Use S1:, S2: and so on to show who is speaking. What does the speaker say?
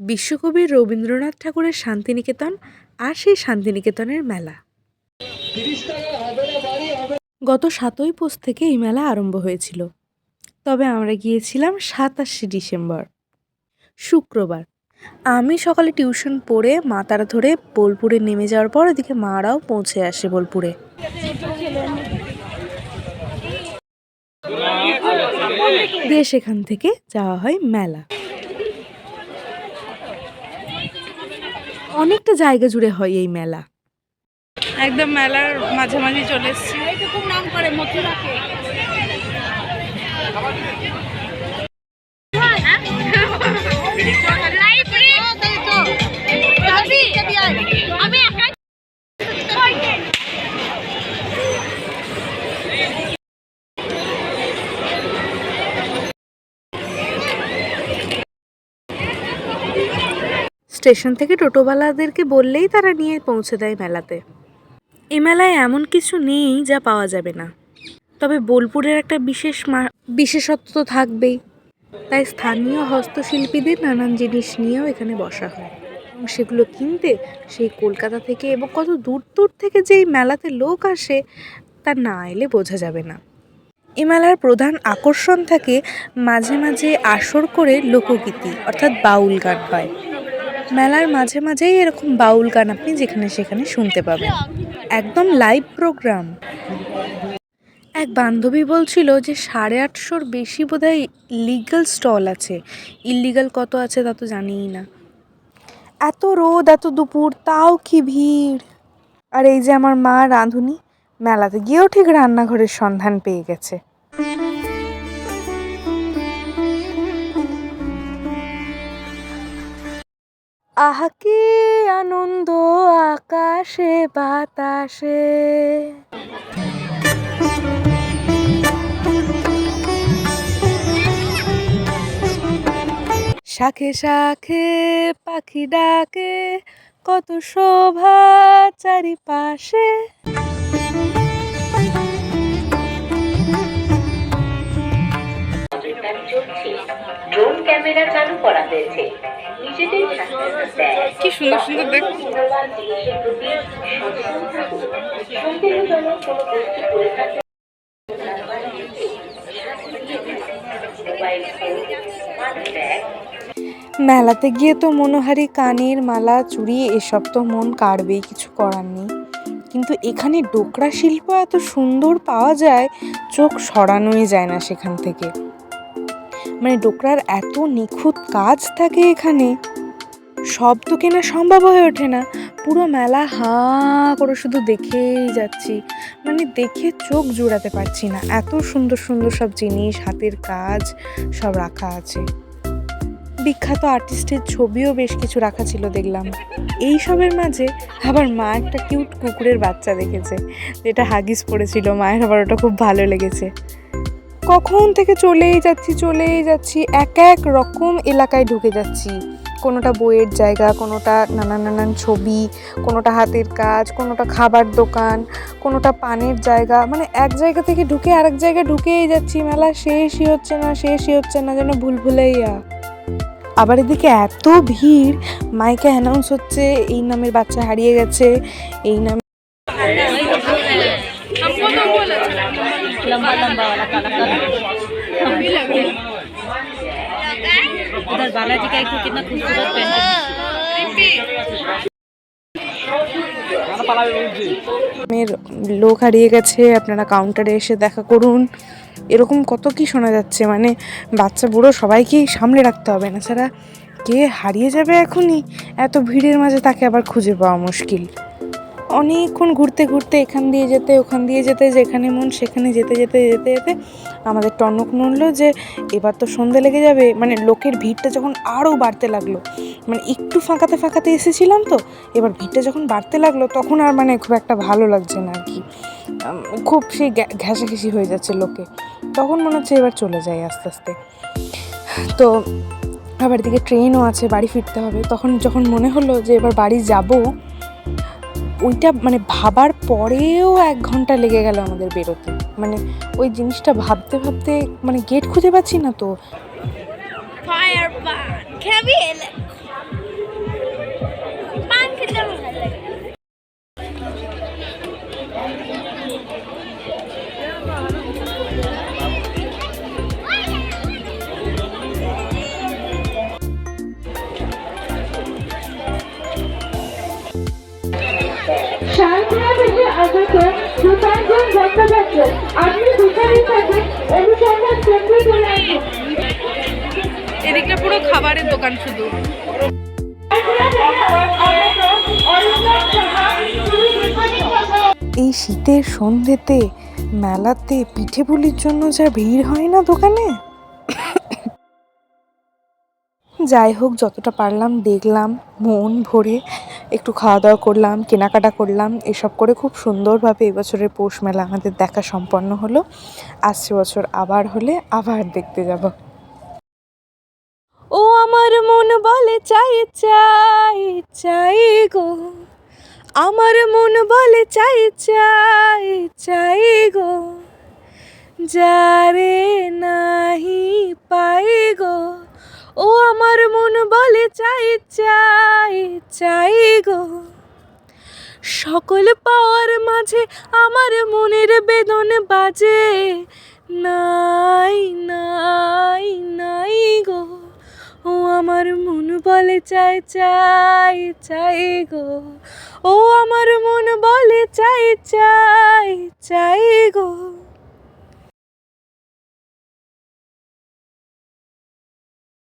S1: বিশ্বকবি রবীন্দ্রনাথ ঠাকুরের শান্তিনিকেতন আর সেই শান্তিনিকেতনের মেলা। গত সাতই পৌষ থেকে এই মেলা আরম্ভ হয়েছিল। তবে আমরা গিয়েছিলাম সাতাশে ডিসেম্বর, শুক্রবার। আমি সকালে টিউশন পড়ে মা তারা ধরে বোলপুরে নেমে যাওয়ার পর ওদিকে মারাও পৌঁছে আসে বোলপুরে। দিয়ে সেখান থেকে যাওয়া হয় মেলা। অনেকটা জায়গা জুড়ে হয় এই মেলা।
S2: একদম মেলার মাঝামাঝি চলে এসছি।
S3: খুব নাম করে মথুরাকে।
S1: স্টেশন থেকে টোটোওয়ালাদেরকে বললেই তারা নিয়ে পৌঁছে দেয় মেলাতে। এ মেলায় এমন কিছু নেই যা পাওয়া যাবে না। তবে বোলপুরের একটা বিশেষ বিশেষত্ব তো থাকবেই। তাই স্থানীয় হস্তশিল্পীদের নানান জিনিস নিয়েও এখানে বসা হয়। এবং সেগুলো কিনতে সেই কলকাতা থেকে এবং কত দূর দূর থেকে যে মেলাতে লোক আসে, তা না এলে বোঝা যাবে না। এ মেলার প্রধান আকর্ষণ থাকে মাঝে মাঝে আসর করে লোকগীতি, অর্থাৎ বাউল গান হয়। মেলার মাঝে মাঝেই এরকম বাউল গান আপনি যেখানে সেখানে শুনতে পাবেন। একদম লাইভ প্রোগ্রাম এক বান্ধবী বলছিল যে সাড়ে আটশোর বেশি বোধহয় লিগাল স্টল আছে। ইলিগাল কত আছে তা তো জানিই না। এত রোদ, এত দুপুর, তাও কি ভিড়? আর এই যে আমার মা রাঁধুনি, মেলাতে গিয়েও ঠিক রান্নাঘরের সন্ধান পেয়ে গেছে। আহা কি আনন্দ আকাশে বাতাসে। শাখে শাখে পাখি ডাকে কত শোভা চারিপাশে।
S4: ক্যামেরা চালু করা হয়েছে। নিজেদের
S2: কি সুন্দর সুন্দর দেখতে
S4: মূল্যবান জিনিসের প্রতি সচেতন থাকুন সন্দেহজনক কোনো বস্তু পড়ে থাকলে মোবাইল ফোন মানি ব্যাগ
S1: মেলাতে গিয়ে তো মনোহারি কানের মালা চুড়ি এসব তো মন কাড়বেই কিছু করার নেই। কিন্তু এখানে ডোকরা শিল্প এত সুন্দর পাওয়া যায় চোখ সরানোই যায় না সেখান থেকে। মানে ডোকরার এত নিখুঁত কাজ থাকে এখানে। সব তো কেনা সম্ভব হয়ে ওঠে না। পুরো মেলা হাঁ করে শুধু দেখেই যাচ্ছি। মানে দেখে চোখ জোড়াতে পারছি না। এত সুন্দর সুন্দর সব জিনিস, হাতের কাজ সব রাখা আছে। বিখ্যাত আর্টিস্টের ছবিও বেশ কিছু রাখা ছিল দেখলাম। এই সবের মাঝে আবার মা একটা কিউট কুকুরের বাচ্চা দেখেছে। যেটা হাগিস পড়েছিল মায়ের আবার ওটা খুব ভালো লেগেছে। কখন থেকে চলেই যাচ্ছি চলেই যাচ্ছি, এক এক রকম এলাকায় ঢুকে যাচ্ছি। কোনোটা বইয়ের জায়গা, কোনোটা নানান নানান ছবি, কোনোটা হাতের কাজ, কোনোটা খাবার দোকান, কোনোটা পানের জায়গা। মানে এক জায়গা থেকে ঢুকে আরেক জায়গায় ঢুকেই যাচ্ছি। মেলা শেষই হচ্ছে না, শেষই হচ্ছে না, যেন ভুল ভুলাইয়া। আবার এদিকে এত ভিড়, মাইকে অ্যানাউন্স হচ্ছে, এই নামের বাচ্চা হারিয়ে গেছে, এই নাম
S3: लंबा लंबा वाला काला काला उधर बालाजी का एक तो कितना खूबसूरत पेंटिंग
S1: নামের লোক হারিয়ে গেছে আপনারা কাউন্টারে এসে দেখা করুন এরকম কত কি শোনা যাচ্ছে মানে বাচ্চা বুড়ো সবাইকেই সামলে রাখতে হবে না ছাড়া কে হারিয়ে যাবে এখনই এত ভিড়ের মাঝে তাকে আবার খুঁজে পাওয়া মুশকিল অনেকক্ষণ ঘুরতে ঘুরতে এখান দিয়ে যেতে, ওখান দিয়ে যেতে, যেখানে মন সেখানে যেতে যেতে যেতে যেতে আমাদের টনক নড়লো যে এবার তো সন্ধে লেগে যাবে। মানে লোকের ভিড়টা যখন আরও বাড়তে লাগল মানে একটু ফাঁকাতে ফাঁকাতে এসেছিলাম তো, এবার ভিড়টা যখন বাড়তে লাগল তখন আর মানে খুব একটা ভালো লাগছে না আর কি। খুব সেই ঘেঁষাঘেঁষি হয়ে যাচ্ছে লোকে। তখন মনে হচ্ছে এবার চলে যায় আস্তে আস্তে। তো আবার দিকে ট্রেনও আছে, বাড়ি ফিরতে হবে। তখন যখন মনে হলো যে এবার বাড়ি যাব ওইটা মানে ভাবার পরেও এক ঘণ্টা লেগে গেল আমাদের বেরোতে। মানে ওই জিনিসটা ভাবতে ভাবতে মানে গেট খুঁজে পাচ্ছি না তো।
S2: পুরো খাবারের দোকান শুধু।
S1: এই শীতের সন্ধ্যেতে, মেলাতে পিঠে পুলির জন্য যা ভিড় হয় না দোকানে? যাই হোক, যতটা পারলাম দেখলাম, মন ভরে একটু খাওয়া দাওয়া করলাম, কেনাকাটা করলাম, এসব করে খুব সুন্দরভাবে এবছরের পৌষ মেলা আমাদের দেখা সম্পন্ন হলো। আসছে বছর আবার হলে আবার দেখতে যাব। ও আমার মন বলে, চাই চাই চাই গো। আমার মন বলে, চাই চাই চাই গো। যারে নাহি পাই গো। ও আমার মন বলে, চাই চাই চাই গো। সকল পাওয়ার মাঝে আমার মনের বেদন বাজে। নাই নাই নাই গো। ও আমার মন বলে, চাই চাই চাই গো। ও আমার মন বলে, চাই চাই চাই গো।